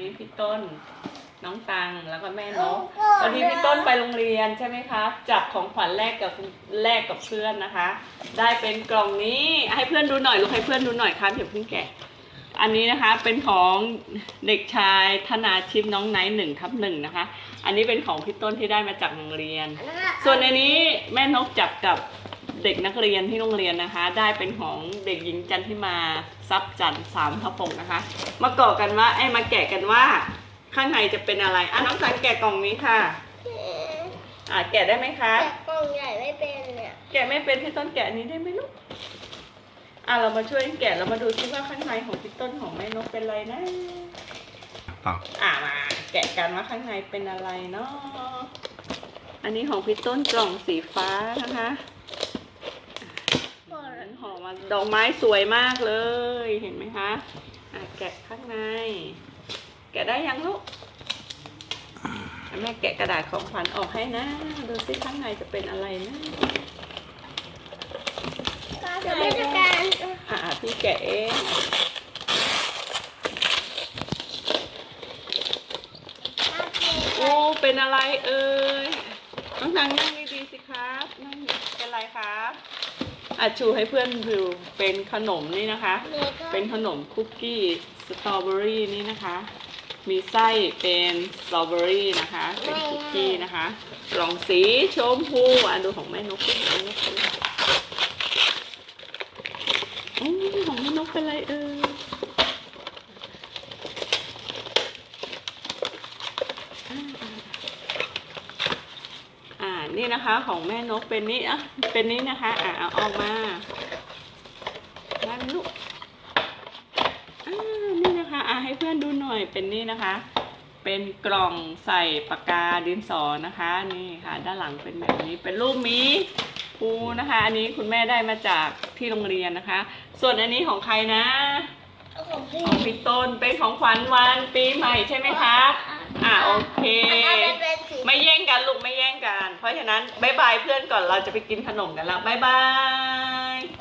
นี้พี่ต้น น้องตังแล้วก็แม่นกตอนนี้พี่ต้นไปโรงเรียนใช่ไหมครับจับของขวัญแรกกับแลกกับเพื่อนนะคะ ได้เป็นกล่องนี้ให้เพื่อนดูหน่อยลูกให้เพื่อนดูหน่อยครับเดี๋ยวเพิ่งแกะ อันนี้นะคะเป็นของเด็กชายธนาชิพน้องไนท์หนึ่งทับหนึ่งนะคะ อันนี้เป็นของพี่ต้นที่ได้มาจากโรงเรียน ส่วนในนี้แม่นกจับกับ เด็กนักเรียนที่โรงเรียนนะคะ ได้เป็นของเด็กหญิงจันทิมาทรัพย์จันทร์สามทับหกนะคะ มาเกาะกันว่าไอ้ยมาแกะกันว่า ข้างในจะเป็นอะไรอะน้องสันแกะกล่องนี้ค่ะอะแกะได้ไหมคะ แต่กล่องใหญ่ไม่เป็นเนี่ยแกะไม่เป็นพี่ต้นแกะอันนี้ได้ไหมลูกอะเรามาช่วยแกะเรามาดูซิว่าข้างในของพี่ต้นของแม่นกเป็นอะไรนะต่ออะมาแกะกันว่าข้างในเป็นอะไรเนาะอันนี้ของพี่ต้นกล่องสีฟ้านะคะ ห่อมาดอกไม้สวยมากเลยเห็นไหมคะอะแกะข้างใน แกะได้ยังลูกอะแม่แกะกระดาษของขวัญออกให้นะ ดูซิข้างในจะเป็นอะไรนะเดี๋ยวไม่จะการอะพี่แกะเองโอ้เป็นอะไรเอ่ยน้องนางนั่งดีๆสิครับนั่งเป็นไรครับ อะชูให้เพื่อนดูเป็นขนมนี่นะคะ เป็นขนมคุกกี้สตรอเบอรี่นี่นะคะ มีไส้เป็นสตรอเบอรี่นะคะ เป็นคุกกี้นะคะกล่องสีชมพูอะดูของแม่นกเป็นของแม่นกเป็นอะไรโอ้ของแม่นกเป็นอะไรเอ่ย อ่า นี่นะคะของแม่นกเป็นนี้อะเป็นนี้นะคะอ่าเอาออกมาได้ไหมลูกอ่านี่นะคะอ่าให้เพื่อนดูหน่อยเป็นนี่นะคะ เป็นกล่องใส่ปากกาดินสอนะคะ นี่ค่ะ ด้านหลังเป็นแบบนี้เป็นรูปหมีภูนะคะ อันนี้คุณแม่ได้มาจากที่โรงเรียนนะคะ ส่วนอันนี้ของใครนะของพี่ของพี่ต้นเป็นของขวัญวันปีใหม่ใช่ไหมคะ อ่าโอเค ราะฉะนั้นบายบายเพื่อนก่อนเราจะไปกินขนมกันแล้วบายบาย